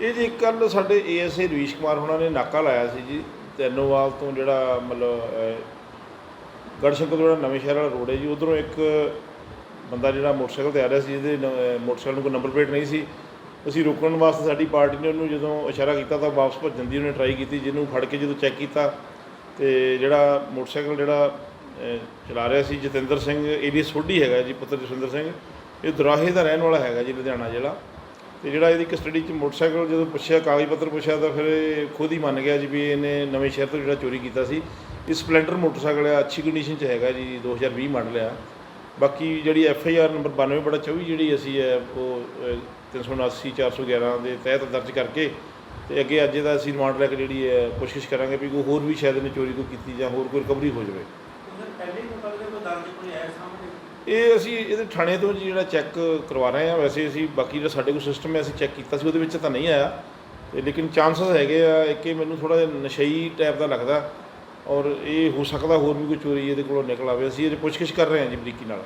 ਇਹ ਜੀ ਕੱਲ ਸਾਡੇ ਏਐਸਏ ਰਵੀਸ਼ ਕੁਮਾਰ ਹੋਣਾ ਨੇ ਨਾਕਾ ਲਾਇਆ ਸੀ ਜੀ ਤੈਨੋਵਾਲ ਤੋਂ ਜਿਹੜਾ ਮਤਲਬ ਗੜਸ਼ੰਕਰ ਜਿਹੜਾ ਨਵੇਂ ਸ਼ਹਿਰ ਵਾਲਾ ਰੋਡ ਹੈ ਜੀ, ਉਧਰੋਂ ਇੱਕ ਬੰਦਾ ਜਿਹੜਾ ਮੋਟਰਸਾਈਕਲ ਤੇ ਆ ਰਿਹਾ ਸੀ, ਜਿਹਦੇ ਨ- ਮੋਟਰਸਾਈਕਲ ਨੂੰ ਕੋਈ ਨੰਬਰ ਪਲੇਟ ਨਹੀਂ ਸੀ। ਅਸੀਂ ਰੋਕਣ ਵਾਸਤੇ ਸਾਡੀ ਪਾਰਟੀ ਨੇ ਉਹਨੂੰ ਜਦੋਂ ਇਸ਼ਾਰਾ ਕੀਤਾ ਤਾਂ ਵਾਪਸ ਭੱਜਣ ਦੀ ਉਹਨੇ ਟਰਾਈ ਕੀਤੀ, ਜਿਹਨੂੰ ਫੜ ਕੇ ਜਦੋਂ ਚੈੱਕ ਕੀਤਾ, ਤੇ ਜਿਹੜਾ ਮੋਟਰਸਾਈਕਲ ਜਿਹੜਾ ਚਲਾ ਰਿਹਾ ਸੀ ਜਤਿੰਦਰ ਸਿੰਘ ਏਲੀ ਸੋਢੀ ਹੈਗਾ ਜੀ, ਪੁੱਤਰ ਜਸਵਿੰਦਰ ਸਿੰਘ, ਇਹ ਦੁਰਾਹੇ ਦਾ ਰਹਿਣ ਵਾਲਾ ਹੈਗਾ ਜੀ, ਲੁਧਿਆਣਾ ਜ਼ਿਲ੍ਹਾ। ਤੇ ਜਿਹੜਾ ਇਹਦੀ ਕਸਟਡੀ 'ਚ ਮੋਟਰਸਾਈਕਲ ਜਦੋਂ ਪੁੱਛਿਆ ਕਾਗਜ਼ ਪੱਤਰ ਪੁੱਛਿਆ ਤਾਂ ਫਿਰ ਇਹ ਖੁਦ ਹੀ ਮੰਨ ਗਿਆ ਜੀ ਵੀ ਇਹਨੇ ਨਵੇਂ ਸ਼ਹਿਰ ਤੋਂ ਜਿਹੜਾ ਚੋਰੀ ਕੀਤਾ ਸੀ। ਇਹ ਸਪਲੈਂਡਰ ਮੋਟਰਸਾਈਕਲ ਆ ਅੱਛੀ ਕੰਡੀਸ਼ਨ 'ਚ ਹੈਗਾ ਜੀ 2020 ਮਾਡਲ ਆ ਬਾਕੀ ਜਿਹੜੀ ਐਫ ਆਈ ਆਰ ਨੰਬਰ 92 ਬੜਾ 24 ਜਿਹੜੀ ਅਸੀਂ ਹੈ ਉਹ ਅਹ, 379 411 ਦੇ ਤਹਿਤ ਦਰਜ ਕਰਕੇ ਤੇ ਅੱਗੇ ਅੱਜ ਦਾ ਅਸੀਂ ਰਿਮਾਂਡ ਲੈ ਕੇ ਜਿਹੜੀ ਹੈ ਕੋਸ਼ਿਸ਼ ਕਰਾਂਗੇ ਵੀ ਕੋਈ ਹੋਰ ਵੀ ਸ਼ਾਇਦ ਇਹਨੇ ਚੋਰੀ ਕੋਈ ਕੀਤੀ ਜਾਂ ਹੋਰ ਕੋਈ ਰਿਕਵਰੀ ਹੋ ਜਾਵੇ। ਪਹਿਲੇ ਹੀ ਕੋਈ ਦਰਜ ਕੋਈ ਆਇਆ ਸਾਹਮਣੇ? ਇਹ ਅਸੀਂ ਇਹਦੇ ਥਾਣੇ ਤੋਂ ਜੀ ਜਿਹੜਾ ਚੈੱਕ ਕਰਵਾ ਰਹੇ ਹਾਂ। ਵੈਸੇ ਅਸੀਂ ਬਾਕੀ ਜਿਹੜਾ ਸਾਡੇ ਕੋਲ ਸਿਸਟਮ ਹੈ, ਅਸੀਂ ਚੈੱਕ ਕੀਤਾ ਸੀ, ਉਹਦੇ ਵਿੱਚ ਤਾਂ ਨਹੀਂ ਆਇਆ। ਤੇ ਲੇਕਿਨ ਚਾਂਸਸ ਹੈਗੇ ਆ ਕਿ ਮੈਨੂੰ ਥੋੜਾ ਜਿਹਾ ਨਸ਼ਈ ਟਾਈਪ ਦਾ ਲੱਗਦਾ। ਔਰ ਇਹ ਹੋ ਸਕਦਾ ਹੋਰ ਵੀ ਕੋਈ ਚੋਰੀ ਇਹਦੇ ਕੋਲੋਂ ਨਿਕਲ ਆਵੇ। ਅਸੀਂ ਇਹਦੀ ਪੁੱਛਗਿੱਛ ਕਰ ਰਹੇ ਹਾਂ ਜੀ ਬਰੀਕੀ ਨਾਲ।